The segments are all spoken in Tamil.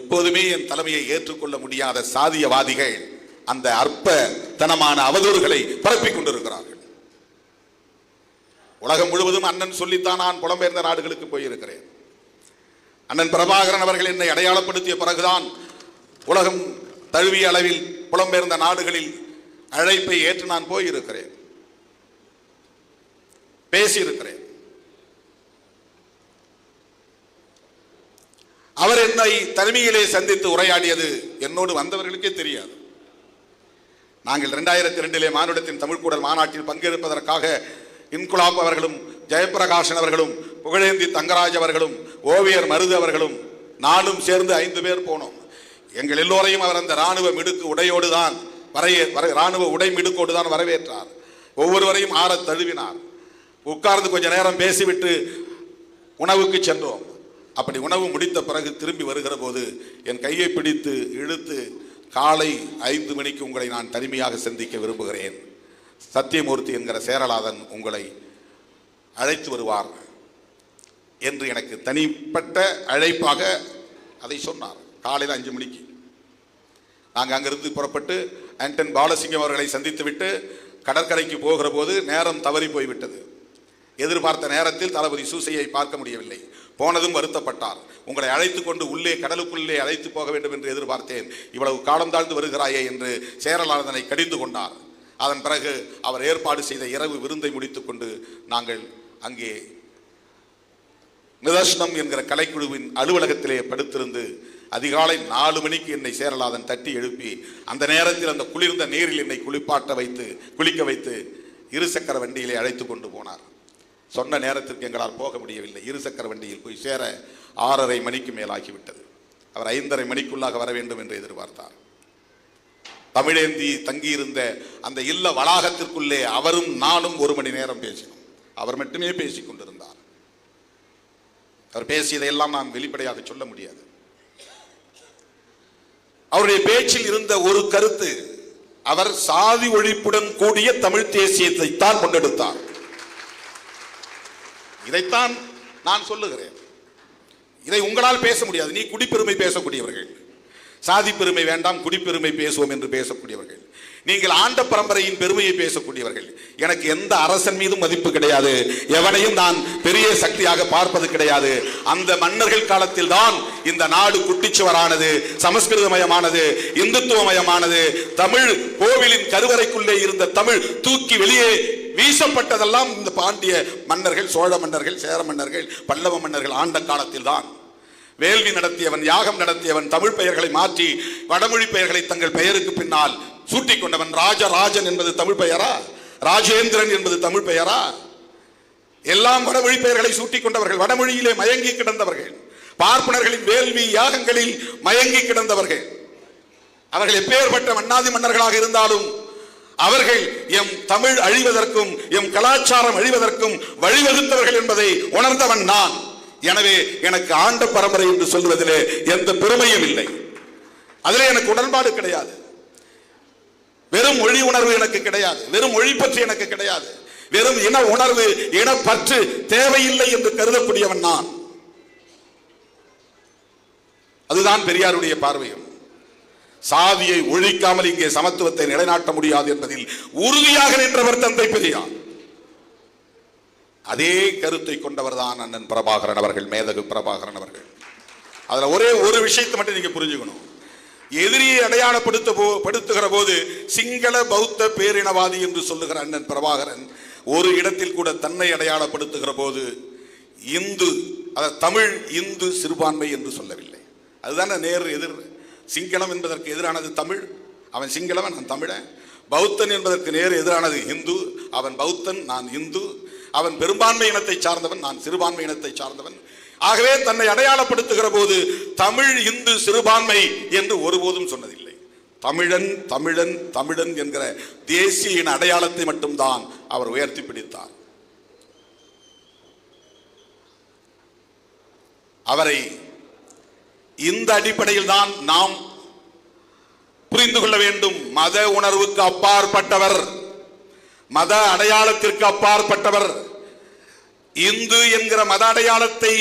எப்போதுமே என் தலைமையை ஏற்றுக்கொள்ள முடியாத சாதியவாதிகள் அந்த அற்பத்தனமான அவதூறுகளை பரப்பிக் கொண்டிருக்கிறார்கள். உலகம் முழுவதும் அண்ணன் சொல்லித்தான் நான் புலம்பெயர்ந்த நாடுகளுக்கு போயிருக்கிறேன். அண்ணன் பிரபாகரன் அவர்கள் என்னை அடையாளப்படுத்திய பிறகுதான் உலகம் தழுவிய அளவில் புலம்பெயர்ந்த நாடுகளில் அழைப்பை ஏற்று நான் போயிருக்கிறேன். பேசியிருக்கிறேன். அவர் என்னை தனிமையிலே சந்தித்து உரையாடியது என்னோடு வந்தவர்களுக்கே தெரியாது. நாங்கள் ரெண்டாயிரத்தி ரெண்டிலே மானுடத்தின் தமிழ்கூடல் மாநாட்டில் பங்கெடுப்பதற்காக இன்குலாப் அவர்களும் ஜெயபிரகாஷன் அவர்களும் புகழேந்தி தங்கராஜ் அவர்களும் ஓவியர் மருது அவர்களும் நானும் சேர்ந்து ஐந்து பேர் போனோம். எங்கள் எல்லோரையும் அவர் அந்த ராணுவ மிடுக்கு உடையோடு தான் வரைய வர ராணுவ உடை மிடுக்கோடு தான் வரவேற்றார். ஒவ்வொருவரையும் ஆற தழுவினார். உட்கார்ந்து கொஞ்ச நேரம் பேசிவிட்டு உணவுக்கு சென்றோம். அப்படி உணவு முடித்த பிறகு திரும்பி வருகிற போது என் கையை பிடித்து இழுத்து காலை ஐந்து மணிக்கு உங்களை நான் தனிமையாக சந்திக்க விரும்புகிறேன். சத்தியமூர்த்தி என்கிற சேரலாதன் உங்களை அழைத்து வருவார் என்று எனக்கு தனிப்பட்ட அழைப்பாக அதை சொன்னார். காலையில் அஞ்சு மணிக்கு. நாங்கள் அங்கிருந்து புறப்பட்டு ஆண்டன் பாலசிங்கம் அவர்களை சந்தித்துவிட்டு கடற்கரைக்கு போகிற போது நேரம் தவறி போய்விட்டது. எதிர்பார்த்த நேரத்தில் தளபதி சூசையை பார்க்க முடியவில்லை. போனதும் வருத்தப்பட்டார். உங்களை அழைத்து கொண்டு உள்ளே கடலுக்குள்ளே அழைத்து போக வேண்டும் என்று எதிர்பார்த்தேன். இவ்வளவு காலம் தாழ்ந்து வருகிறாயே என்று சேரலானதனை கடிந்து கொண்டார். அதன் பிறகு அவர் ஏற்பாடு செய்த இரவு விருந்தை முடித்துக்கொண்டு நாங்கள் அங்கே நிதர்சனம் என்கிற கலைக்குழுவின் அலுவலகத்திலே படுத்திருந்து அதிகாலை நாலு மணிக்கு என்னை சேரலாதன் தட்டி எழுப்பி அந்த நேரத்தில் அந்த குளிர்ந்த நீரில் என்னை குளிப்பாட்ட வைத்து குளிக்க வைத்து இருசக்கர வண்டியிலே அழைத்து கொண்டு போனார். சொன்ன நேரத்திற்கு எங்களால் போக முடியவில்லை. இருசக்கர வண்டியில் போய் சேர ஆறரை மணிக்கு மேலாகிவிட்டது. அவர் ஐந்தரை மணிக்குள்ளாக வர வேண்டும் என்று எதிர்பார்த்தார். தமிழேந்தி தங்கியிருந்த அந்த இல்ல வளாகத்திற்குள்ளே அவரும் நானும் ஒரு மணி நேரம் பேசினோம். அவர் மட்டுமே பேசிக் கொண்டிருந்தார். அவர் பேசியதையெல்லாம் நான் வெளிப்படையாக சொல்ல முடியாது. அவருடைய பேச்சில் இருந்த ஒரு கருத்து அவர் சாதி ஒழிப்புடன் கூடிய தமிழ் தேசியத்தை தான் முன்னெடுத்தார். இதைத்தான் நான் சொல்லுகிறேன். இதை உங்களால் பேச முடியாது. நீ குடிப்பெருமை பேசக்கூடியவர்கள். சாதி பெருமை வேண்டாம் குடிப்பெருமை பேசுவோம் என்று பேசக்கூடியவர்கள். நீங்கள் ஆண்ட பரம்பரையின் பெருமையை பேசக்கூடியவர்கள். எனக்கு எந்த அரசன் மீதும் மதிப்பு கிடையாது. எவனையும் நான் பெரிய சக்தியாக பார்ப்பது கிடையாது. அந்த மன்னர்கள் காலத்தில் தான் இந்த நாடு குட்டிச்சுவரானது சமஸ்கிருதமயமானது இந்துத்துவமயமானது தமிழ் கோவிலின் கருவறைக்குள்ளே இருந்த தமிழ் தூக்கி வெளியே வீசப்பட்டதெல்லாம் இந்த பாண்டிய மன்னர்கள் சோழ மன்னர்கள் சேர மன்னர்கள் பல்லவ மன்னர்கள் ஆண்ட காலத்தில் தான் வேள்வி நடத்தியவன் யாகம் நடத்தியவன் தமிழ் பெயர்களை மாற்றி வடமொழி பெயர்களை தங்கள் பெயருக்கு பின்னால் சூட்டிக் கொண்டவன் ராஜராஜன் என்பது தமிழ் பெயரா? ராஜேந்திரன் என்பது தமிழ் பெயரா? எல்லாம் வடமொழி பெயர்களை சூட்டிக் கொண்டவர்கள் வடமொழியிலே மயங்கி கிடந்தவர்கள் பார்ப்பனர்களின் வேள்வி யாகங்களில் மயங்கி கிடந்தவர்கள். அவர்கள் எப்பேற்பட்ட மன்னாதி மன்னர்களாக இருந்தாலும் அவர்கள் எம் தமிழ் அழிவதற்கும் எம் கலாச்சாரம் அழிவதற்கும் வழிவகுத்தவர்கள் என்பதை உணர்ந்தவன் நான். எனவே எனக்கு ஆண்ட பரம்பரை என்று சொல்வதிலே எந்த பெருமையும் இல்லை. அதிலே எனக்கு உடன்பாடு கிடையாது. வெறும் மொழி உணர்வு எனக்கு கிடையாது. வெறும் மொழி பற்றி எனக்கு கிடையாது. வெறும் இன உணர்வு இனப்பற்று தேவையில்லை என்று கருதக்கூடியவன் நான். அதுதான் பெரியாருடைய பார்வையும். சாதியை ஒழிக்காமல் இங்கே சமத்துவத்தை நிலைநாட்ட முடியாது என்பதில் உறுதியாக நின்றவர் தந்தை பெரியார். அதே கருத்தை கொண்டவர் தான் அண்ணன் பிரபாகரன் அவர்கள் மேதகு பிரபாகரன் அவர்கள். அதுல ஒரே ஒரு விஷயத்தை மட்டும் நீங்க புரிஞ்சுக்கணும். எதிரியை அடையாளப்படுத்த போ- படுத்துகிற போது சிங்கள பௌத்த பேரினவாதி என்று சொல்லுகிற அண்ணன் பிரபாகரன் ஒரு இடத்தில் கூட தன்னை அடையாளப்படுத்துகிற போது இந்து அதாவது தமிழ் இந்து சிறுபான்மை என்று சொல்லவில்லை. அதுதானே நேர் எதிர் சிங்களம் என்பதற்கு எதிரானது தமிழ். அவன் சிங்களவன் நான் தமிழன். பௌத்தன் என்பதற்கு நேர் எதிரானது இந்து அவன் பௌத்தன் நான் இந்து அவன் பெரும்பான்மை இனத்தை சார்ந்தவன் நான் சிறுபான்மை இனத்தை சார்ந்தவன். ஆகவே தன்னை அடையாளப்படுத்துகிற போது தமிழ் இந்து சிறுபான்மை என்று ஒருபோதும் சொன்னதில்லை. தமிழன் தமிழன் தமிழன் என்கிற தேசிய இன அடையாளத்தை மட்டும்தான் அவர் உயர்த்தி பிடித்தார். அவரை இந்த அடிப்படையில் தான் நாம் புரிந்து கொள்ள வேண்டும். மத உணர்வுக்கு அப்பாற்பட்டவர் மத அடையாளத்திற்கு அப்பாற்பட்டவர் இந்து என்கிற மத அடையாளத்தை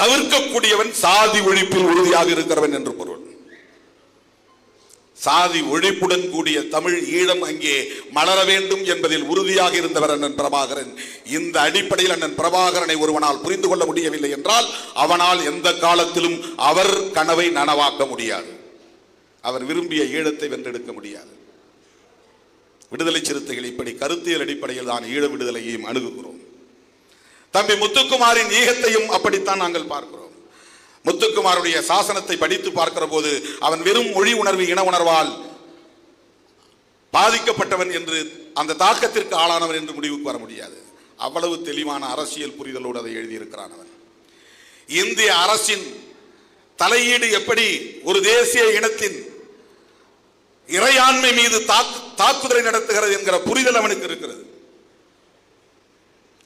தவிர்க்கக்கூடியவன் சாதி ஒழிப்பில் உறுதியாக இருக்கிறவன் என்று பொருள். சாதி ஒழிப்புடன் கூடிய தமிழ் ஈழம் அங்கே மலர வேண்டும் என்பதில் உறுதியாக இருந்தவர் அண்ணன் பிரபாகரன். இந்த அடிப்படையில் அண்ணன் பிரபாகரனை ஒருவனால் புரிந்து கொள்ள முடியவில்லை என்றால் அவனால் எந்த காலத்திலும் அவர் கனவை நனவாக்க முடியாது. அவர் விரும்பிய ஈழத்தை வென்றெடுக்க முடியாது. விடுதலை சிறுத்தைகள் இப்படி கருத்தியல் அடிப்படையில் தான் ஈழ விடுதலையையும் அணுகுகிறோம். தம்பி முத்துக்குமாரின் ஈகத்தையும் அப்படித்தான் நாங்கள் பார்க்கிறோம். முத்துக்குமாருடைய சாசனத்தை படித்து பார்க்கிற போது அவன் வெறும் மொழி உணர்வு இன உணர்வால் பாதிக்கப்பட்டவன் என்று அந்த தாக்கத்திற்கு ஆளானவன் என்று முடிவுக்கு வர முடியாது. அவ்வளவு தெளிவான அரசியல் புரிதலோடு அதை எழுதியிருக்கிறான் அவன். இந்திய அரசின் தலையீடு எப்படி? ஒரு தேசிய இனத்தின் இறையாண்மை மீது தாக்கு தாக்குதலை நடத்துகிறது என்கிற புரிதல் அவனுக்கு இருக்கிறது.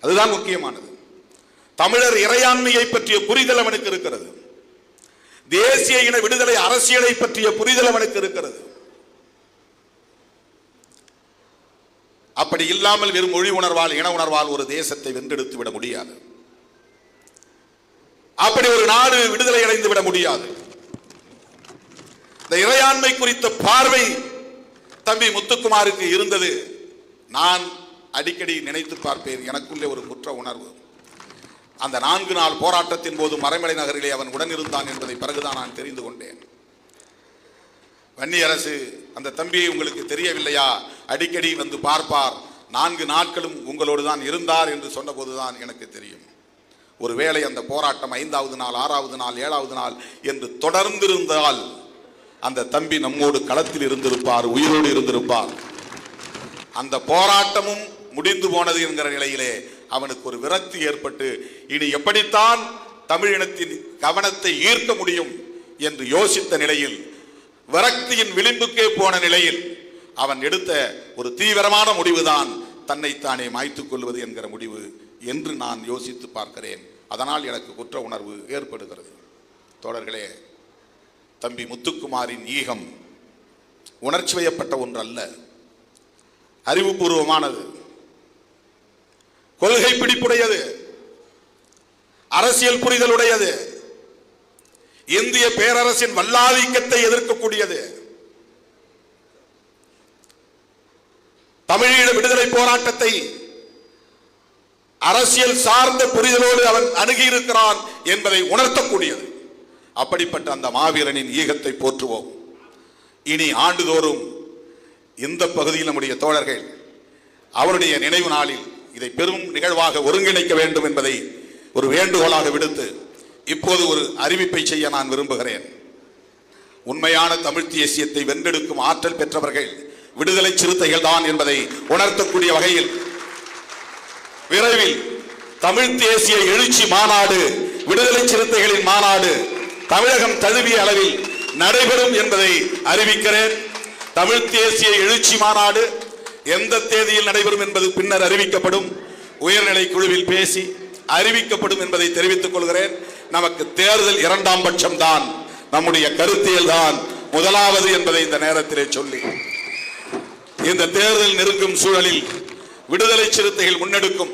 அதுதான் முக்கியமானது. தமிழர் இறையாண்மையை பற்றிய புரிதல் அவனுக்கு இருக்கிறது. தேசிய இன விடுதலை அரசியலை பற்றிய புரிதல் அவனுக்கு இருக்கிறது அப்படி இல்லாமல் வெறும் மொழி உணர்வால் இன உணர்வால் ஒரு தேசத்தை வென்றெடுத்து விட முடியாது. அப்படி ஒரு நாடு விடுதலை அடைந்து விட முடியாது. இந்த இறையாண்மை குறித்த பார்வை தம்பி முத்துக்குமாருக்கு இருந்தது. நான் அடிக்கடி நினைத்து பார்ப்பேன். எனக்குள்ளே ஒரு குற்ற உணர்வு. அந்த நான்கு நாள் போராட்டத்தின் போது மறைமலை நகரிலே அவன் உடனிருந்தான் என்பதை பிறகுதான் நான் தெரிந்து கொண்டேன். வன்னி அரசு அந்த தம்பியை உங்களுக்கு தெரியவில்லையா? அடிக்கடி வந்து பார்ப்பார். நான்கு நாட்களும் உங்களோடு தான் இருந்தார் என்று சொன்னபோதுதான் எனக்கு தெரியும். ஒருவேளை அந்த போராட்டம் ஐந்தாவது நாள் ஆறாவது நாள் ஏழாவது நாள் என்று தொடர்ந்திருந்தால் அந்த தம்பி நம்மோடு களத்தில் இருந்திருப்பார் உயிரோடு இருந்திருப்பார். அந்த போராட்டமும் முடிந்து போனது என்கிற நிலையிலே அவனுக்கு ஒரு விரக்தி ஏற்பட்டு இனி எப்படித்தான் தமிழினத்தின் கவனத்தை ஈர்க்க முடியும் என்று யோசித்த நிலையில் விரக்தியின் விளிம்புக்கே போன நிலையில் அவன் எடுத்த ஒரு தீவிரமான முடிவுதான் தன்னைத்தானே மாய்த்துக் கொள்வது என்கிற முடிவு என்று நான் யோசித்து பார்க்கிறேன். அதனால் எனக்கு குற்ற உணர்வு ஏற்படுகிறது. தோழர்களே தம்பி முத்துக்குமாரின் ஈகம் உணர்ச்சி வயப்பட்ட ஒன்று அல்ல அறிவுபூர்வமானது. கொள்கை பிடிப்புடையது அரசியல் புரிதலுடையது. இந்திய பேரரசின் வல்லாதிக்கத்தை எதிர்க்கக்கூடியது. தமிழீழ விடுதலை போராட்டத்தை அரசியல் சார்ந்த புரிதலோடு அவன் அணுகியிருக்கிறான் என்பதை உணர்த்தக்கூடியது. அப்படிப்பட்ட அந்த மாவீரனின் ஈகத்தை போற்றுவோம். இனி ஆண்டுதோறும் இந்த பகுதியில் நம்முடைய தோழர்கள் அவருடைய நினைவு நாளில் இதை பெரும் நிகழ்வாக ஒருங்கிணைக்க வேண்டும் என்பதை ஒரு வேண்டுகோளாக விடுத்து இப்போது ஒரு அறிவிப்பை செய்ய நான் விரும்புகிறேன். உண்மையான தமிழ் தேசியத்தை வென்றெடுக்கும் ஆற்றல் பெற்றவர்கள் விடுதலை சிறுத்தைகள் தான் என்பதை உணர்த்தக்கூடிய வகையில் விரைவில் தமிழ் தேசிய எழுச்சி மாநாடு விடுதலை சிறுத்தைகளின் மாநாடு தமிழகம் தழுவிய அளவில் நடைபெறும் என்பதை அறிவிக்கிறேன். தமிழ் தேசிய எழுச்சி மாநாடு எந்த தேதியில் நடைபெறும் என்பது பின்னர் அறிவிக்கப்படும். உயர்நிலை குழுவில் பேசி அறிவிக்கப்படும் என்பதை தெரிவித்துக் கொள்கிறேன். நமக்கு தேர்தல் இரண்டாம் பட்சம் தான் நம்முடைய கருத்தியல் தான் முதலாவது என்பதை இந்த நேரத்திலே சொல்லி. இந்த தேர்தல் நெருங்கும் சூழலில் விடுதலை சிறுத்தைகள் முன்னெடுக்கும்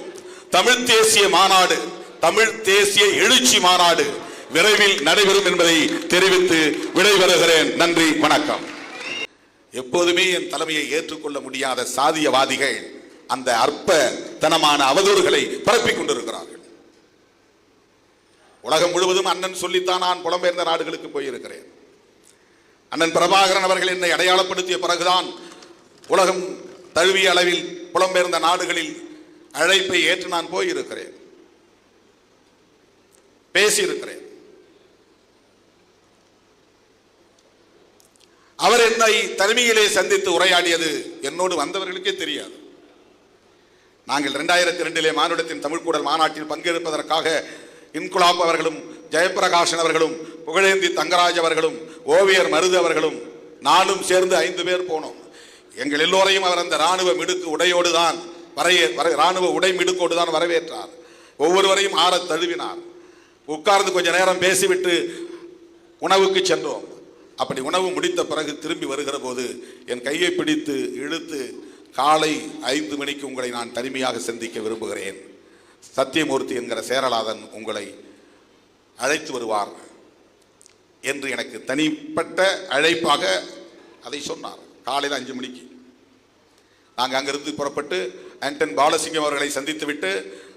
தமிழ் தேசிய மாநாடு தமிழ் தேசிய எழுச்சி மாநாடு விரைவில் நடைபெறும் என்பதை தெரிவித்து விடைபெறுகிறேன். நன்றி வணக்கம். எப்போதுமே என் தலைமையை ஏற்றுக்கொள்ள முடியாத சாதியவாதிகள் அந்த அற்பத்தனமான அவதூறுகளை பரப்பிக் கொண்டிருக்கிறார்கள். உலகம் முழுவதும் அண்ணன் சொல்லித்தான் நான் புலம்பெயர்ந்த நாடுகளுக்கு போயிருக்கிறேன். அண்ணன் பிரபாகரன் அவர்கள் என்னை அடையாளப்படுத்திய பிறகுதான் உலகம் தழுவிய அளவில் புலம்பெயர்ந்த நாடுகளில் அழைப்பை ஏற்று நான் போயிருக்கிறேன். பேசியிருக்கிறேன். அவர் என்னை தனிமையிலே சந்தித்து உரையாடியது என்னோடு வந்தவர்களுக்கே தெரியாது. நாங்கள் ரெண்டாயிரத்தி ரெண்டிலே மானுடத்தின் தமிழ்கூடல் மாநாட்டில் பங்கெடுப்பதற்காக இன்குலாப் அவர்களும் ஜெயபிரகாஷன் அவர்களும் புகழேந்தி தங்கராஜ் அவர்களும் ஓவியர் மருது அவர்களும் நானும் சேர்ந்து ஐந்து பேர் போனோம். எங்கள் எல்லோரையும் அவர் அந்த ராணுவ மிடுக்கு உடையோடு தான் வரைய வர ராணுவ உடை மிடுக்கோடு தான் வரவேற்றார். ஒவ்வொருவரையும் ஆறத் தழுவினார். உட்கார்ந்து கொஞ்ச நேரம் பேசிவிட்டு உணவுக்கு சென்றோம். அப்படி உணவு முடித்த பிறகு திரும்பி வருகிற போது என் கையை பிடித்து இழுத்து காலை ஐந்து மணிக்கு உங்களை நான் தனிமையாக சந்திக்க விரும்புகிறேன். சத்தியமூர்த்தி என்கிற சேரலாதன் உங்களை அழைத்து வருவார் என்று எனக்கு தனிப்பட்ட அழைப்பாக அதை சொன்னார். காலையில் அஞ்சு மணிக்கு. நாங்கள் அங்கிருந்து புறப்பட்டு ஆண்டன் பாலசிங்கம் அவர்களை சந்தித்துவிட்டு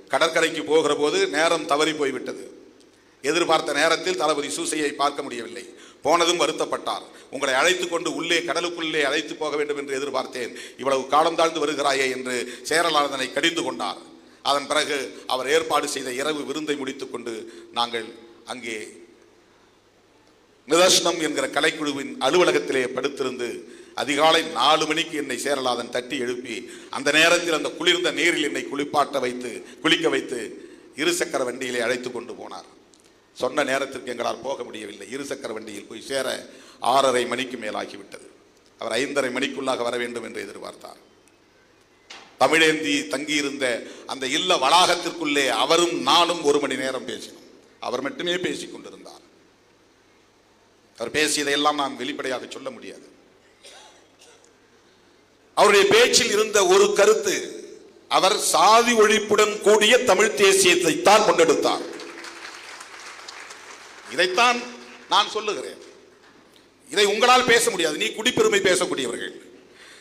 கடற்கரைக்கு போகிற போது நேரம் தவறி போய்விட்டது. எதிர்பார்த்த நேரத்தில் தளபதி சூசையை பார்க்க முடியவில்லை. போனதும் வருத்தப்பட்டார். உங்களை அழைத்து கொண்டு உள்ளே கடலுக்குள்ளே அழைத்து போக வேண்டும் என்று எதிர்பார்த்தேன். இவ்வளவு காலம் தாழ்ந்து வருகிறாயே என்று சேரலாதனை கடிந்து கொண்டார். அதன் பிறகு அவர் ஏற்பாடு செய்த இரவு விருந்தை முடித்துக்கொண்டு நாங்கள் அங்கே நிதர்சனம் என்கிற கலைக்குழுவின் அலுவலகத்திலே படுத்திருந்து அதிகாலை நாலு மணிக்கு என்னை சேரலாதன் தட்டி எழுப்பி அந்த நேரத்தில் அந்த குளிர்ந்த நீரில் என்னை குளிப்பாட்ட வைத்து குளிக்க வைத்து இருசக்கர வண்டியிலே அழைத்து கொண்டு போனார். சொன்ன நேரத்திற்கு எங்களால் போக முடியவில்லை. இருசக்கர வண்டியில் போய் சேர ஆறரை மணிக்கு மேலாகிவிட்டது. அவர் ஐந்தரை மணிக்குள்ளாக வர வேண்டும் என்று எதிர்பார்த்தார். தமிழேந்தி தங்கியிருந்த அந்த இல்ல வளாகத்திற்குள்ளே அவரும் நானும் ஒரு மணி நேரம் பேசினோம். அவர் மட்டுமே பேசிக் கொண்டிருந்தார். அவர் பேசியதையெல்லாம் நான் வெளிப்படையாக சொல்ல முடியாது. அவருடைய பேச்சில் இருந்த ஒரு கருத்து அவர் சாதி ஒழிப்புடன் கூடிய தமிழ் தேசியத்தை தான் முன்னெடுத்தார். இதைத்தான் நான் சொல்லுகிறேன். இதை உங்களால் பேச முடியாது. நீ குடிப்பெருமை பேசக்கூடியவர்கள்.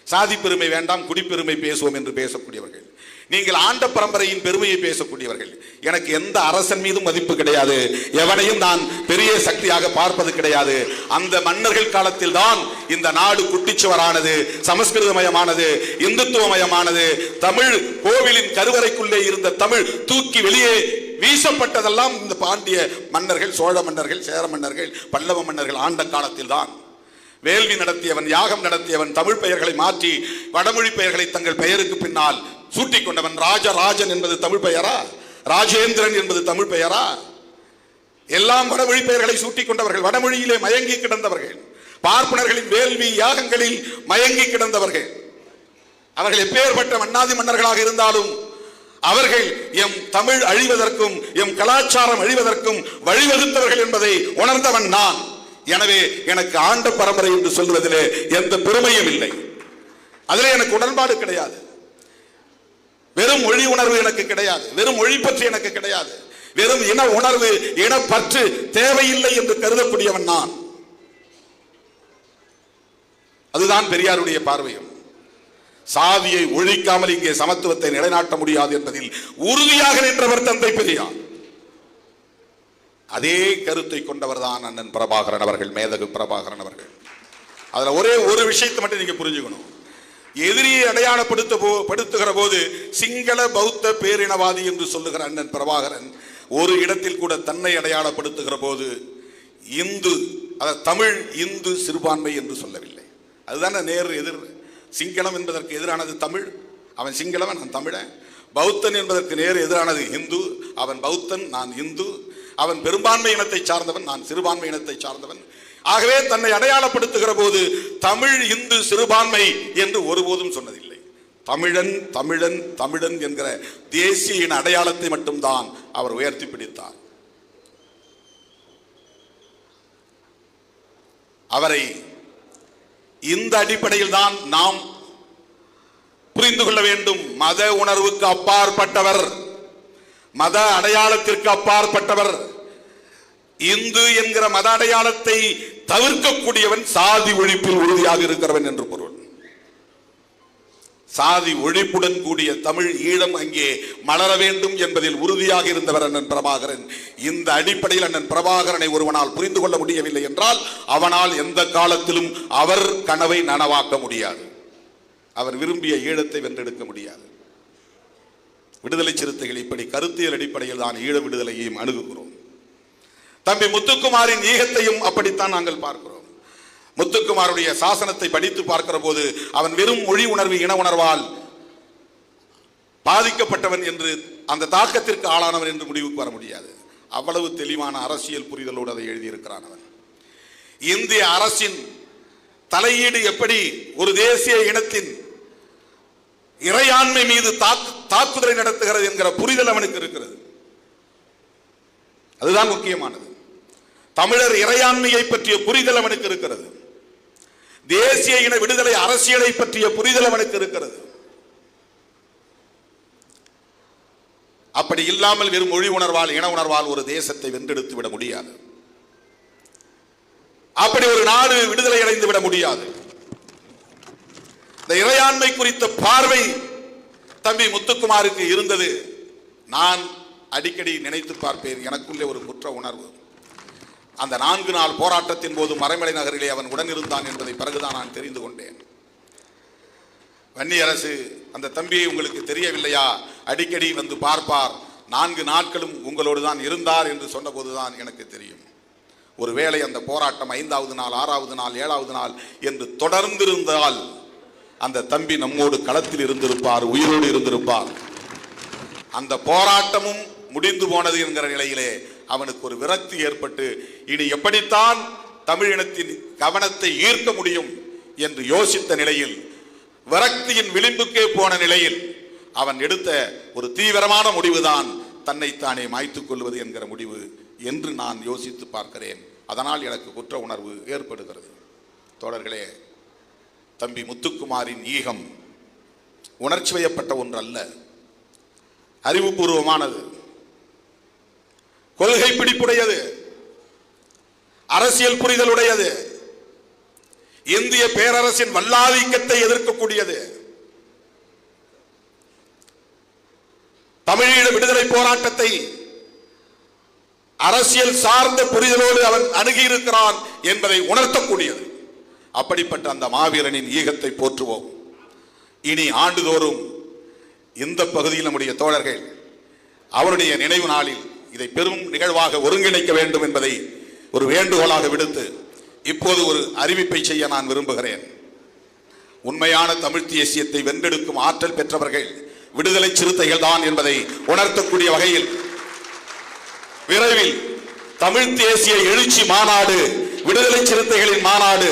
சாதி பெருமை வேண்டாம் குடிப்பெருமை பேசுவோம் என்று பேசக்கூடியவர்கள். நீங்கள் ஆண்ட பரம்பரையின் பெருமையை பேசக்கூடியவர்கள். எனக்கு எந்த அரசன் மீதும் மதிப்பு கிடையாது. எவனையும் நான் பெரிய சக்தியாக பார்ப்பது கிடையாது. அந்த மன்னர்கள் காலத்தில் தான் இந்த நாடு குட்டிச்சுவரானது சமஸ்கிருதமயமானது இந்துத்துவமயமானது தமிழ் கோவிலின் கருவறைக்குள்ளே இருந்த தமிழ் தூக்கி வெளியே வீசப்பட்டதெல்லாம் இந்த பாண்டிய மன்னர்கள் சோழ மன்னர்கள் சேர மன்னர்கள் பல்லவ மன்னர்கள் ஆண்ட காலத்தில் தான் வேள்வி நடத்தியவன் யாகம் நடத்தியவன் தமிழ் பெயர்களை மாற்றி வடமொழி பெயர்களை தங்கள் பெயருக்கு பின்னால் சூட்டிக் கொண்டவன் ராஜராஜன் என்பது தமிழ் பெயரா? ராஜேந்திரன் என்பது தமிழ் பெயரா? எல்லாம் வடமொழி பெயர்களை சூட்டிக் கொண்டவர்கள் வடமொழியிலே மயங்கி கிடந்தவர்கள் பார்ப்பனர்களின் வேள்வி யாகங்களில் மயங்கி கிடந்தவர்கள். அவர்கள் எப்பேற்பட்ட மன்னாதி மன்னர்களாக இருந்தாலும் அவர்கள் எம் தமிழ் அழிவதற்கும் எம் கலாச்சாரம் அழிவதற்கும் வழிவகுத்தவர்கள் என்பதை உணர்ந்தவன் நான். எனவே எனக்கு ஆண்ட பரம்பரை என்று சொல்வதிலே எந்த பெருமையும் இல்லை. அதிலே எனக்கு உடன்பாடு கிடையாது. வெறும் மொழி உணர்வு எனக்கு கிடையாது. வெறும் மொழி பற்றி எனக்கு கிடையாது. வெறும் இன உணர்வு இனப்பற்று தேவையில்லை என்று கருதக்கூடியவன் நான். அதுதான் பெரியாருடைய பார்வையும். சாதியை ஒழிக்காமல் இங்கே சமத்துவத்தை நிலைநாட்ட முடியாது என்பதில் உறுதியாக நின்றவர் தந்தை பெரியார். அதே கருத்தை கொண்டவர் தான் அண்ணன் பிரபாகரன் அவர்கள் மேதகு பிரபாகரன் அவர்கள். அதில் ஒரே ஒரு விஷயத்தை மட்டும் நீங்க புரிஞ்சுக்கணும். எதிரியை அடையாளப்படுத்த போ- படுத்துகிற போது சிங்கள பௌத்த பேரினவாதி என்று சொல்லுகிற அண்ணன் பிரபாகரன் ஒரு இடத்தில் கூட தன்னை அடையாளப்படுத்துகிற போது இந்து அதை தமிழ் இந்து சிறுபான்மை என்று சொல்லவில்லை. அதுதானே நேர் எதிர் சிங்களம் என்பதற்கு எதிரானது தமிழ் அவன் சிங்களவன் நான் தமிழன். பௌத்தன் என்பதற்கு நேர் எதிரானது இந்து அவன் பௌத்தன் நான் இந்து. அவன் பெரும்பான்மை இனத்தை சார்ந்தவன் நான் சிறுபான்மை இனத்தை சார்ந்தவன். ஆகவே தன்னை அடையாளப்படுத்துகிற போது தமிழ் இந்து சிறுபான்மை என்று ஒருபோதும் சொன்னதில்லை. தமிழன் தமிழன் தமிழன் என்கிற தேசிய இன அடையாளத்தை மட்டும்தான் அவர் உயர்த்தி பிடித்தார். அவரை இந்த அடிப்படையில் தான் நாம் புரிந்து கொள்ள வேண்டும். மத உணர்வுக்கு அப்பாற்பட்டவர் மத அடையாளத்திற்கு அப்பாற்பட்டவர் இந்து என்கிற மத அடையாளத்தை தவிர்க்கக்கூடியவன் சாதி ஒழிப்பில் உறுதியாக இருக்கிறவன் என்று பொருள். சாதி ஒழிப்புடன் கூடிய தமிழ் ஈழம் அங்கே மலர வேண்டும் என்பதில் உறுதியாக இருந்தவர் அண்ணன் பிரபாகரன். இந்த அடிப்படையில் அண்ணன் பிரபாகரனை ஒருவனால் புரிந்து கொள்ள முடியவில்லை என்றால் அவனால் எந்த காலத்திலும் அவர் கனவை நனவாக்க முடியாது. அவர் விரும்பிய ஈழத்தை வென்றெடுக்க முடியாது. விடுதலை சிறுத்தைகள் இப்படி கருத்தியல் அடிப்படையில் தான் ஈழ விடுதலையையும் அணுகுகிறோம். தம்பி முத்துக்குமாரின் ஈகத்தையும் அப்படித்தான் நாங்கள் பார்க்கிறோம். முத்துக்குமாருடைய சாசனத்தை படித்து பார்க்கிற போது அவன் வெறும் மொழி உணர்வு இன உணர்வால் பாதிக்கப்பட்டவன் என்று அந்த தாக்கத்திற்கு ஆளானவன் என்று முடிவுக்கு வர முடியாது. அவ்வளவு தெளிவான அரசியல் புரிதலோடு அதை எழுதியிருக்கிறான் அவன். இந்திய அரசின் தலையீடு எப்படி ஒரு தேசிய இனத்தின் இறையாண்மை மீது தாக்குதலை நடத்துகிறது என்கிற புரிதல் அவனுக்கு இருக்கிறது. அதுதான் முக்கியமானது. தமிழர் இறையாண்மையை பற்றிய புரிதல் அவனுக்கு இருக்கிறது. தேசிய இன விடுதலை அரசியலை பற்றிய புரிதல் அவனுக்கு இருக்கிறது. அப்படி இல்லாமல் வெறும் மொழி உணர்வால் இன உணர்வால் ஒரு தேசத்தை வென்றெடுத்து விட முடியாது. அப்படி ஒரு நாடு விடுதலை அடைந்து விட முடியாது. இந்த இறையாண்மை குறித்த பார்வை தம்பி முத்துக்குமாருக்கு இருந்தது. நான் அடிக்கடி நினைத்து பார்ப்பேன். எனக்குள்ளே ஒரு குற்ற உணர்வு. அந்த நான்கு நாள் போராட்டத்தின் போது மறைமலை நகரிலே அவன் உடனிருந்தான் என்பதை பிறகுதான் நான் தெரிந்து கொண்டேன். வன்னி அரசு அந்த தம்பியை உங்களுக்கு தெரியவில்லையா? அடிக்கடி வந்து பார்ப்பார். நான்கு நாட்களும் உங்களோடு தான் இருந்தார் என்று சொன்னபோதுதான் எனக்கு தெரியும். ஒருவேளை அந்த போராட்டம் ஐந்தாவது நாள் ஆறாவது நாள் ஏழாவது நாள் என்று தொடர்ந்திருந்தால் அந்த தம்பி நம்மோடு களத்தில் இருந்திருப்பார் உயிரோடு இருந்திருப்பார். அந்த போராட்டமும் முடிந்து போனது என்கிற நிலையிலே அவனுக்கு ஒரு விரக்தி ஏற்பட்டு இனி எப்படித்தான் தமிழினத்தின் கவனத்தை ஈர்க்க முடியும் என்று யோசித்த நிலையில் விரக்தியின் விளிம்புக்கே போன நிலையில் அவன் எடுத்த ஒரு தீவிரமான முடிவுதான் தன்னைத்தானே மாய்த்துக் கொள்வது என்கிற முடிவு என்று நான் யோசித்து பார்க்கிறேன். அதனால் எனக்கு குற்ற உணர்வு ஏற்படுகிறது. தோழர்களே தம்பி முத்துக்குமாரின் ஈகம் உணர்ச்சி வயப்பட்ட ஒன்று அல்ல அறிவுபூர்வமானது. கொள்கை பிடிப்புடையது அரசியல் புரிதலுடையது. இந்திய பேரரசின் வல்லாதிக்கத்தை எதிர்க்கக்கூடியது. தமிழீழ விடுதலை போராட்டத்தை அரசியல் சார்ந்த புரிதலோடு அவன் அணுகியிருக்கிறான் என்பதை உணர்த்தக்கூடியது. அப்படிப்பட்ட அந்த மாவீரனின் ஈகத்தை போற்றுவோம். இனி ஆண்டுதோறும் இந்த பகுதியில் நம்முடைய தோழர்கள் அவருடைய நினைவு நாளில் இதை பெரும் நிகழ்வாக ஒருங்கிணைக்க வேண்டும் என்பதை ஒரு வேண்டுகோளாக விடுத்து இப்போது ஒரு அறிவிப்பை செய்ய நான் விரும்புகிறேன். உண்மையான தமிழ் தேசியத்தை வென்றெடுக்கும் ஆற்றல் பெற்றவர்கள் விடுதலை சிறுத்தைகள் தான் என்பதை உணர்த்தக்கூடிய வகையில் விரைவில் தமிழ் தேசிய எழுச்சி மாநாடு விடுதலை சிறுத்தைகளின் மாநாடு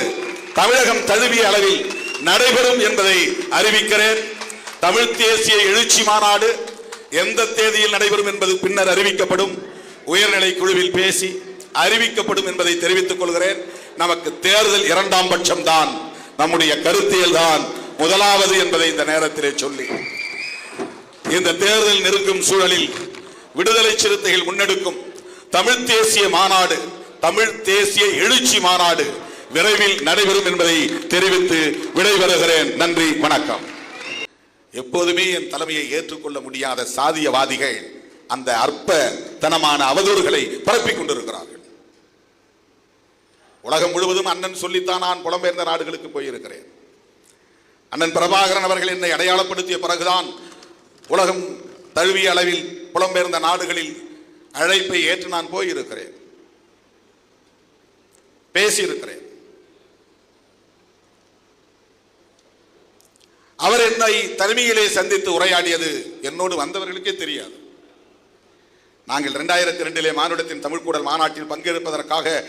தமிழகம் தழுவிய அளவில் நடைபெறும் என்பதை அறிவிக்கிறேன். தமிழ் தேசிய எழுச்சி மாநாடு எந்த தேதியில் நடைபெறும் என்பது பின்னர் அறிவிக்கப்படும். உயர்நிலை குழுவில் பேசி அறிவிக்கப்படும் என்பதை தெரிவித்துக் கொள்கிறேன். நமக்கு தேர்தல் இரண்டாம் பட்சம் தான் நம்முடைய கருத்தியல் தான் முதலாவது என்பதை இந்த நேரத்திலே சொல்லி. இந்த தேர்தல் நெருங்கும் சூழலில் விடுதலை சிறுத்தைகள் முன்னெடுக்கும் தமிழ் தேசிய மாநாடு தமிழ் தேசிய எழுச்சி மாநாடு விரைவில் நடைபெறும் என்பதை தெரிவித்து விடைபெறுகிறேன். நன்றி வணக்கம். எப்போதுமே என் தலைமையை ஏற்றுக்கொள்ள முடியாத சாதியவாதிகள் அந்த அற்பத்தனமான அவதூறுகளை பரப்பிக் கொண்டிருக்கிறார்கள். உலகம் முழுவதும் அண்ணன் சொல்லித்தான் நான் புலம்பெயர்ந்த நாடுகளுக்கு போயிருக்கிறேன். அண்ணன் பிரபாகரன் அவர்கள் என்னை அடையாளப்படுத்திய பிறகுதான் உலகம் தழுவிய அளவில் புலம்பெயர்ந்த நாடுகளில் அழைப்பை ஏற்று நான் போயிருக்கிறேன். பேசியிருக்கிறேன். அவர் என்னை தனிமையிலே சந்தித்து உரையாடியது என்னோடு வந்தவர்களுக்கே தெரியாது. நாங்கள் ரெண்டாயிரத்தி ரெண்டிலே மானுடத்தின் தமிழ்கூடல் மாநாட்டில் பங்கெடுப்பதற்காக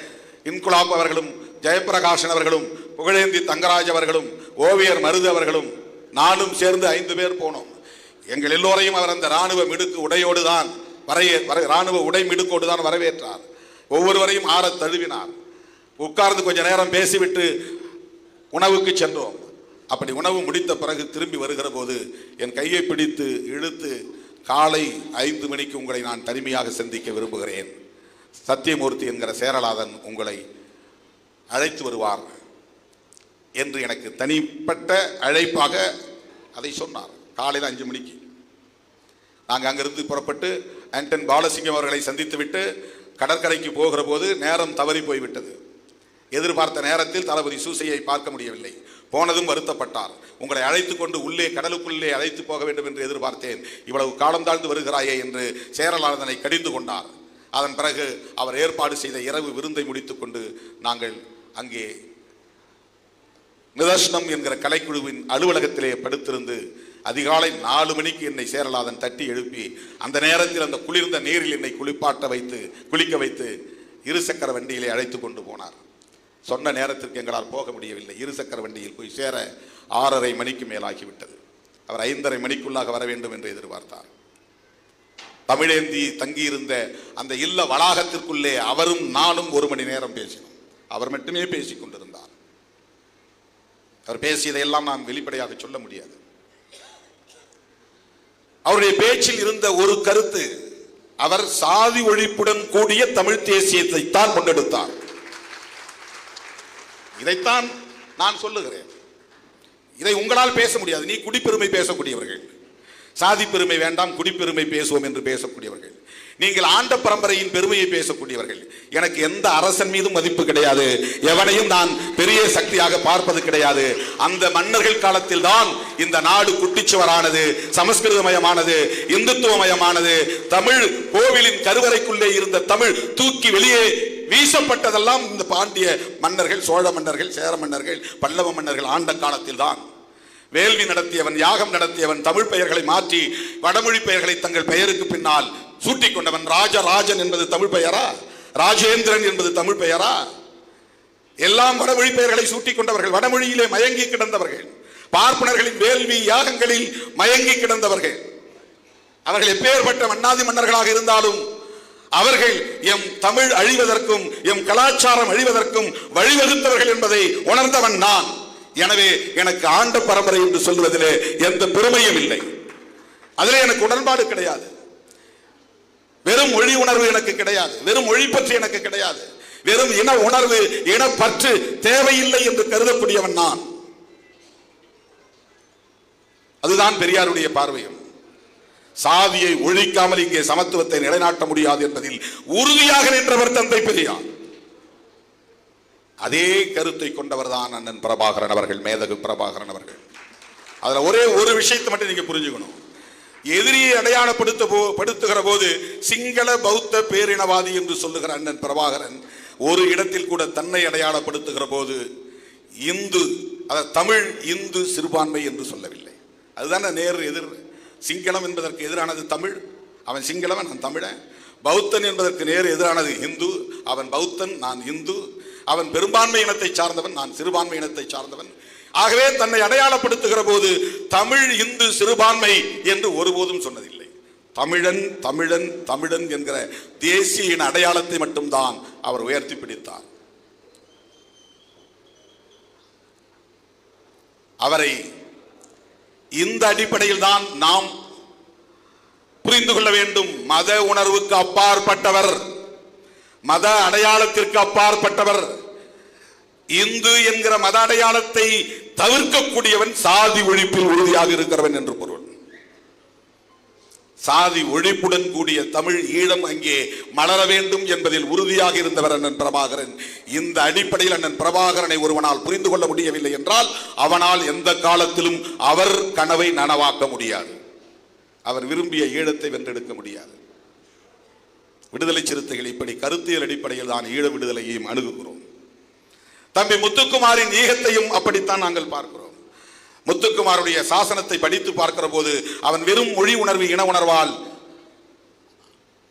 இன்குலாப் அவர்களும் ஜெயபிரகாஷன் அவர்களும் புகழேந்தி தங்கராஜ் அவர்களும் ஓவியர் மருது அவர்களும் நானும் சேர்ந்து ஐந்து பேர் போனோம். எங்கள் எல்லோரையும் அவர் அந்த ராணுவ மிடுக்கு உடையோடு தான் வரைய வர ராணுவ உடை மிடுக்கோடு தான் வரவேற்றார். ஒவ்வொருவரையும் ஆற தழுவினார். உட்கார்ந்து கொஞ்ச நேரம் பேசிவிட்டு உணவுக்கு சென்றோம். அப்படி உணவு முடித்த பிறகு திரும்பி வருகிற போது என் கையை பிடித்து இழுத்து காலை ஐந்து மணிக்கு உங்களை நான் தனிமையாக சந்திக்க விரும்புகிறேன். சத்தியமூர்த்தி என்கிற சேரலாதன் உங்களை அழைத்து வருவார் என்று எனக்கு தனிப்பட்ட அழைப்பாக அதை சொன்னார். காலையில் அஞ்சு மணிக்கு. நாங்கள் அங்கிருந்து புறப்பட்டு ஆண்டன் பாலசிங்கம் அவர்களை சந்தித்துவிட்டு கடற்கரைக்கு போகிற போது நேரம் தவறி போய்விட்டது. எதிர்பார்த்த நேரத்தில் தளபதி சூசையை பார்க்க முடியவில்லை. போனதும் வருத்தப்பட்டார். உங்களை அழைத்து கொண்டு உள்ளே கடலுக்குள்ளே அழைத்து போக வேண்டும் என்று எதிர்பார்த்தேன். இவ்வளவு காலம் தாழ்ந்து வருகிறாயே என்று சேரலாதனை கடிந்து கொண்டார். அதன் பிறகு அவர் ஏற்பாடு செய்த இரவு விருந்தை முடித்துக்கொண்டு நாங்கள் அங்கே நிதர்சனம் என்கிற கலைக்குழுவின் அலுவலகத்திலே படுத்திருந்து அதிகாலை நாலு மணிக்கு என்னை சேரலாதன் தட்டி எழுப்பி அந்த நேரத்தில் அந்த குளிர்ந்த நீரில் என்னை குளிப்பாட்ட வைத்து குளிக்க வைத்து இருசக்கர வண்டியிலே அழைத்து கொண்டு போனார். சொன்ன நேரத்திற்கு எங்களால் போக முடியவில்லை. இருசக்கர வண்டியில் போய் சேர ஆறரை மணிக்கு மேலாகிவிட்டது. அவர் ஐந்தரை மணிக்குள்ளாக வர வேண்டும் என்று எதிர்பார்த்தார். தமிழேந்தி தங்கியிருந்த அந்த இல்ல வளாகத்திற்குள்ளே அவரும் நானும் ஒரு மணி நேரம் பேசினோம். அவர் மட்டுமே பேசிக் கொண்டிருந்தார். அவர் பேசியதையெல்லாம் நான் வெளிப்படையாக சொல்ல முடியாது. அவருடைய பேச்சில் இருந்த ஒரு கருத்து அவர் சாதி ஒழிப்புடன் கூடிய தமிழ் தேசியத்தை தான் முன்னெடுத்தார். இதைத்தான் நான் சொல்லுகிறேன். இதை உங்களால் பேச முடியாது. நீ குடிப்பெருமை பேசக்கூடியவர்கள். சாதி பெருமை வேண்டாம் குடிப்பெருமை பேசுவோம் என்று பேசக்கூடியவர்கள். நீங்கள் ஆண்ட பரம்பரையின் பெருமையை பேசக்கூடியவர்கள். எனக்கு எந்த அரசன் மீதும் மதிப்பு கிடையாது. எவனையும் நான் பெரிய சக்தியாக பார்ப்பது கிடையாது. அந்த மன்னர்கள் காலத்தில் தான் இந்த நாடு குட்டிச்சுவரானது சமஸ்கிருதமயமானது இந்துத்துவமயமானது தமிழ் கோவிலின் கருவறைக்குள்ளே இருந்த தமிழ் தூக்கி வெளியே வீசப்பட்டதெல்லாம் இந்த பாண்டிய மன்னர்கள் சோழ மன்னர்கள் சேர மன்னர்கள் பல்லவ மன்னர்கள் ஆண்ட காலத்தில் தான் வேள்வி நடத்தியவன் யாகம் நடத்தியவன் தமிழ் பெயர்களை மாற்றி வடமொழி பெயர்களை தங்கள் பெயருக்கு பின்னால் சூட்டிக் கொண்டவன் ராஜராஜன் என்பது தமிழ் பெயரா? ராஜேந்திரன் என்பது தமிழ் பெயரா? எல்லாம் வடமொழி பெயர்களை சூட்டிக் கொண்டவர்கள் வடமொழியிலே மயங்கி கிடந்தவர்கள். பார்ப்பனர்களின் வேள்வி யாகங்களில் மயங்கி கிடந்தவர்கள். அவர்கள் எப்பேற்பட்ட மன்னாதி மன்னர்களாக இருந்தாலும் அவர்கள் எம் தமிழ் அழிவதற்கும் எம் கலாச்சாரம் அழிவதற்கும் வழிவகுத்தவர்கள் என்பதை உணர்ந்தவன் நான். எனவே எனக்கு ஆண்ட பரம்பரை என்று சொல்வதிலே எந்த பெருமையும் இல்லை. அதிலே எனக்கு உடன்பாடு கிடையாது. வெறும் மொழி உணர்வு எனக்கு கிடையாது. வெறும் மொழி பற்றி எனக்கு கிடையாது. வெறும் இன உணர்வு இனப்பற்று தேவையில்லை என்று கருதக்கூடியவன் நான். அதுதான் பெரியாருடைய பார்வையும். சாதியை ஒழிக்காமல் இங்கே சமத்துவத்தை நிலைநாட்ட முடியாது என்பதில் உறுதியாக நின்றவர் தந்தை பெரியார். அதே கருத்தை கொண்டவர் தான் அண்ணன் பிரபாகரன் அவர்கள் மேதகு பிரபாகரன் அவர்கள். அதுல ஒரே ஒரு விஷயத்தை மட்டும் நீங்க புரிஞ்சுக்கணும். எதிரியை அடையாளப்படுத்த போ படுத்துகிற போது சிங்கள பௌத்த பேரினவாதி என்று சொல்லுகிற அண்ணன் பிரபாகரன் ஒரு இடத்தில் கூட தன்னை அடையாளப்படுத்துகிற போது இந்து அதாவது தமிழ் இந்து சிறுபான்மை என்று சொல்லவில்லை. அதுதானே நேர் எதிர் சிங்களம் என்பதற்கு எதிரானது தமிழ். அவன் சிங்களவன் நான் தமிழன். பௌத்தன் என்பதற்கு நேர் எதிரானது இந்து அவன் பௌத்தன் நான் இந்து அவன் பெரும்பான்மை இனத்தை சார்ந்தவன் நான் சிறுபான்மை இனத்தை சார்ந்தவன். ஆகவே தன்னை அடையாளப்படுத்துகிற போது தமிழ் இந்து சிறுபான்மை என்று ஒருபோதும் சொன்னதில்லை. தமிழன் தமிழன் தமிழன் என்கிற தேசிய இன அடையாளத்தை மட்டும்தான் அவர் உயர்த்தி பிடித்தார். அவரை இந்த அடிப்படையில் தான் நாம் புரிந்து கொள்ள வேண்டும். மத உணர்வுக்கு அப்பாற்பட்டவர் மத அடையாளத்திற்கு அப்பாற்பட்டவர் இந்து என்கிற மத அடையாளத்தை தவிர்க்கக்கூடியவன் சாதி ஒழிப்பில் உறுதியாக இருக்கிறவன் என்று பொருள். சாதி ஒழிப்புடன் கூடிய தமிழ் ஈழம் அங்கே மலர வேண்டும் என்பதில் உறுதியாக இருந்தவர் அண்ணன் பிரபாகரன். இந்த அடிப்படையில் அண்ணன் பிரபாகரனை ஒருவனால் புரிந்து கொள்ள முடியவில்லை என்றால் அவனால் எந்த காலத்திலும் அவர் கனவை நனவாக்க முடியாது. அவர் விரும்பிய ஈழத்தை வென்றெடுக்க முடியாது. விடுதலை சிறுத்தைகள் இப்படி கருத்தியல் அடிப்படையில் தான் ஈழ விடுதலையையும் அணுகுகிறோம். தம்பி முத்துக்குமாரின் ஈகத்தையும் அப்படித்தான் நாங்கள் பார்க்கிறோம். முத்துக்குமாருடைய சாசனத்தை படித்து பார்க்கிற போது அவன் வெறும் மொழி உணர்வு இன உணர்வால்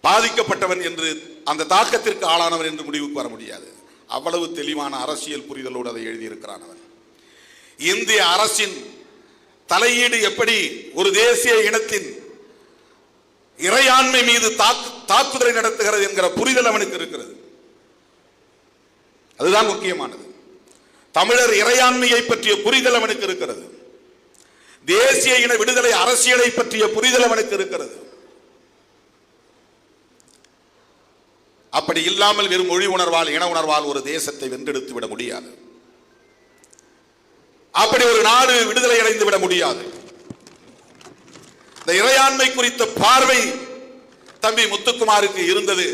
பாதிக்கப்பட்டவன் என்று அந்த தாக்கத்திற்கு ஆளானவன் என்று முடிவுக்கு வர முடியாது. அவ்வளவு தெளிவான அரசியல் புரிதலோடு அதை எழுதியிருக்கிறான் அவன். இந்திய அரசின் தலையீடு எப்படி ஒரு தேசிய இனத்தின் இறையாண்மை மீது தாக்குதலை நடத்துகிறது என்கிற புரிதல் அவனுக்கு இருக்கிறது. அதுதான் முக்கியமானது. தமிழர் இறையாண்மையை பற்றிய புரிதல் அவனுக்கு இருக்கிறது. தேசிய இன விடுதலை அரசியலை பற்றிய புரிதல் அவனுக்கு இருக்கிறது அப்படி இல்லாமல் வெறும் மொழி உணர்வால் இன உணர்வால் ஒரு தேசத்தை வென்றெடுத்து விட முடியாது. அப்படி ஒரு நாடு விடுதலை அடைந்து விட முடியாது. இந்த இறையாண்மை குறித்த பார்வை தம்பி முத்துக்குமாருக்கு இருந்தது.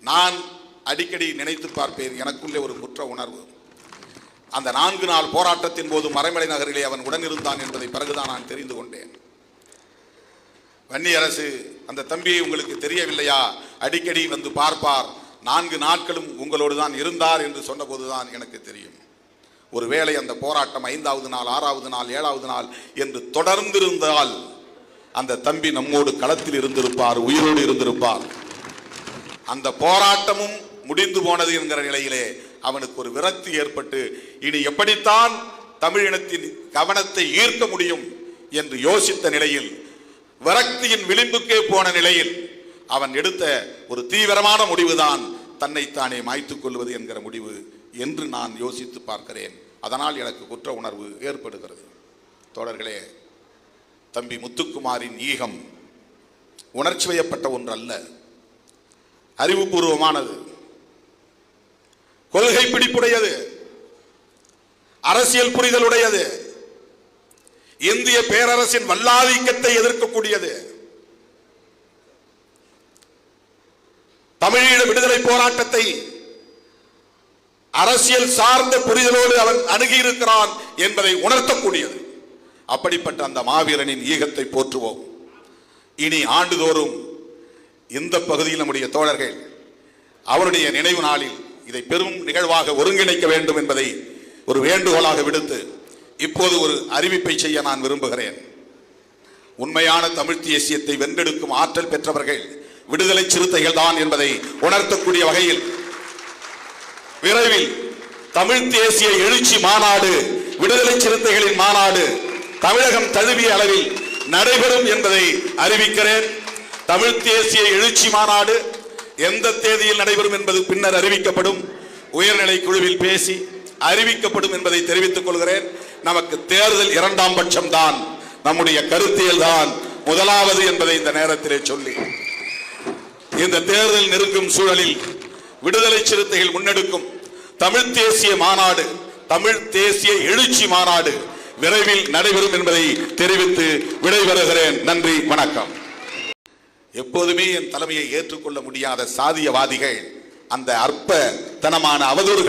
நான் அடிக்கடி நினைத்து பார்ப்பேன். எனக்குள்ளே ஒரு குற்ற உணர்வு. அந்த நான்கு நாள் போராட்டத்தின் போது மறைமலை நகரிலே அவன் உடனிருந்தான் என்பதை பிறகுதான் நான் தெரிந்து கொண்டேன். வன்னி அரசு அந்த தம்பியை உங்களுக்கு தெரியவில்லையா? அடிக்கடி வந்து பார்ப்பார். நான்கு நாட்களும் உங்களோடு தான் இருந்தார் என்று சொன்னபோதுதான் எனக்கு தெரியும். ஒருவேளை அந்த போராட்டம் ஐந்தாவது நாள் ஆறாவது நாள் ஏழாவது நாள் என்று தொடர்ந்திருந்தால் அந்த தம்பி நம்மோடு களத்தில் இருந்திருப்பார் உயிரோடு இருந்திருப்பார். அந்த போராட்டமும் முடிந்து போனது என்கிற நிலையிலே அவனுக்கு ஒரு விரக்தி ஏற்பட்டு இனி எப்படித்தான் தமிழினத்தின் கவனத்தை ஈர்க்க முடியும் என்று யோசித்த நிலையில் விரக்தியின் விளிம்புக்கே போன நிலையில் அவன் எடுத்த ஒரு தீவிரமான முடிவுதான் தன்னைத்தானே மாய்த்துக் கொள்வது என்கிற முடிவு என்று நான் யோசித்து பார்க்கிறேன். அதனால் எனக்கு குற்ற உணர்வு ஏற்படுகிறது. தோழர்களே தம்பி முத்துக்குமாரின் ஈகம் உணர்ச்சி வயப்பட்ட ஒன்று அல்ல அறிவுபூர்வமானது. கொள்கை பிடிப்புடையது அரசியல் புரிதலுடையது. இந்திய பேரரசின் வல்லாதிக்கத்தை எதிர்க்கக்கூடியது. தமிழீழ விடுதலை போராட்டத்தை அரசியல் சார்ந்த புரிதலோடு அவன் அணுகியிருக்கிறான் என்பதை உணர்த்தக்கூடியது. அப்படிப்பட்ட அந்த மாவீரனின் ஈகத்தை போற்றுவோம். இனி ஆண்டுதோறும் இந்த பகுதியில் நம்முடைய தோழர்கள் அவருடைய நினைவு நாளில் இதை பெரும் நிகழ்வாக ஒருங்கிணைக்க வேண்டும் என்பதை ஒரு வேண்டுகோளாக விடுத்து இப்போது ஒரு அறிவிப்பை செய்ய நான் விரும்புகிறேன். உண்மையான தமிழ் தேசியத்தை வென்றெடுக்கும் ஆற்றல் பெற்றவர்கள் விடுதலை சிறுத்தைகள் தான் என்பதை உணர்த்தக்கூடிய வகையில் விரைவில் தமிழ் தேசிய எழுச்சி மாநாடு விடுதலை சிறுத்தைகளின் மாநாடு தமிழகம் தழுவிய அளவில் நடைபெறும் என்பதை அறிவிக்கிறேன். தமிழ் தேசிய எழுச்சி மாநாடு எந்த தேதியில் நடைபெறும் என்பது பின்னர் அறிவிக்கப்படும். உயர்நிலை குழுவில் பேசி அறிவிக்கப்படும் என்பதை தெரிவித்துக் கொள்கிறேன். நமக்கு தேர்தல் இரண்டாம் பட்சம் தான் நம்முடைய கருத்தியல் தான் முதலாவது என்பதை இந்த நேரத்திலே சொல்லி. இந்த தேர்தல் நெருங்கும் சூழலில் விடுதலை சிறுத்தைகள் முன்னெடுக்கும் தமிழ் தேசிய மாநாடு தமிழ் தேசிய எழுச்சி மாநாடு விரைவில் நடைபெறும் என்பதை தெரிவித்து விடைபெறுகிறேன். நன்றி வணக்கம். எப்போதுமே என் தலைமையை ஏற்றுக்கொள்ள முடியாத சாதியவாதிகள் அந்த அற்ப தனமான அவதூறுகள்